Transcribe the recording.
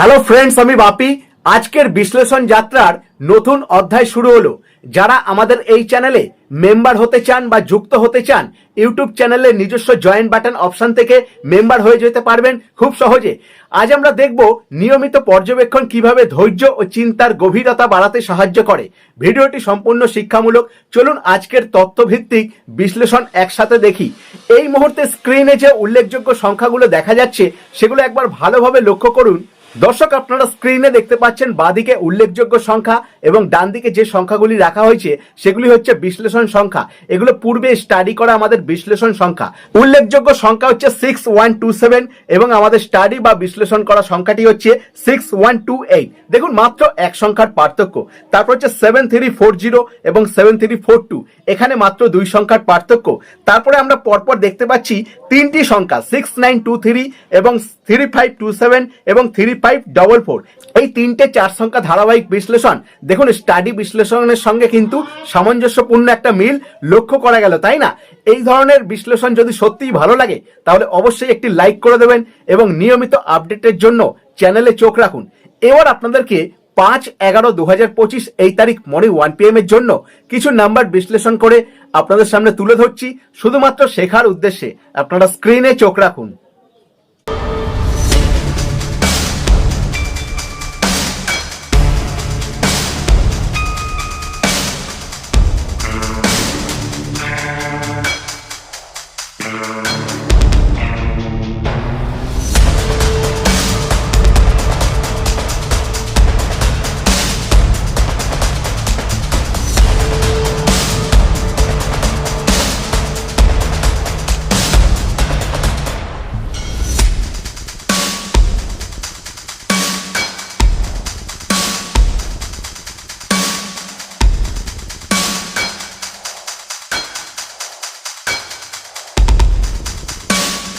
Hello friends আমি বাপি। আজকের বিশ্লেষণ যাত্রার নতুন অধ্যায় শুরু হলো। যারা আমাদের এই চ্যানেলে মেম্বার হতে চান বা যুক্ত হতে চান, ইউটিউব চ্যানেলে নিজস্ব জয়েন বাটন অপশন থেকে মেম্বার হয়ে যেতে পারবেন খুব সহজে। আজ আমরা দেখব নিয়মিত পর্যবেক্ষণ কীভাবে ধৈর্য ও চিন্তার গভীরতা বাড়াতে সাহায্য করে। ভিডিওটি সম্পূর্ণ শিক্ষামূলক। চলুন আজকের তথ্যভিত্তিক বিশ্লেষণ একসাথে দেখি। এই মুহূর্তে স্ক্রিনে যে উল্লেখযোগ্য সংখ্যাগুলো দেখা যাচ্ছে, সেগুলো একবার ভালোভাবে লক্ষ্য করুন। দর্শক, আপনারা স্ক্রিনে দেখতে পাচ্ছেন বাদিকে উল্লেখযোগ্য সংখ্যা এবং ডান দিকে যে সংখ্যাগুলি রাখা হয়েছে, সেগুলি হচ্ছে বিশ্লেষণ সংখ্যা। এগুলো পূর্বে স্টাডি করা আমাদের বিশ্লেষণ সংখ্যা। উল্লেখযোগ্য সংখ্যা হচ্ছে সিক্স ওয়ান টু সেভেন এবং আমাদের স্টাডি বা বিশ্লেষণ করা সংখ্যাটি হচ্ছে সিক্স ওয়ান টু এইট দেখুন, মাত্র এক সংখ্যার পার্থক্য। তারপর হচ্ছে সেভেন থ্রি ফোর জিরো এবং সেভেন থ্রি ফোর টু এখানে মাত্র দুই সংখ্যার পার্থক্য। তারপরে আমরা পরপর দেখতে পাচ্ছি তিনটি সংখ্যা সিক্স নাইন টু থ্রি এবং থ্রি ফাইভ টু সেভেন এবং থ্রি ফাইভ ডবল ফোর এই তিনটে চার সংখ্যা ধারাবাহিক বিশ্লেষণ। দেখুন স্টাডি বিশ্লেষণের সঙ্গে কিন্তু সামঞ্জস্যপূর্ণ একটা মিল লক্ষ্য করা গেল, তাই না? এই ধরনের বিশ্লেষণ যদি সত্যিই ভালো লাগে, তাহলে অবশ্যই একটি লাইক করে দেবেন এবং নিয়মিত আপডেটের জন্য চ্যানেলে চোখ রাখুন। এবার আপনাদেরকে পাঁচ এগারো দু হাজার পঁচিশ এই তারিখ মর্নিং ওয়ান পি এর জন্য কিছু নাম্বার বিশ্লেষণ করে আপনাদের সামনে তুলে ধরছি। শুধুমাত্র শেখার উদ্দেশ্যে আপনারা স্ক্রিনে চোখ রাখুন।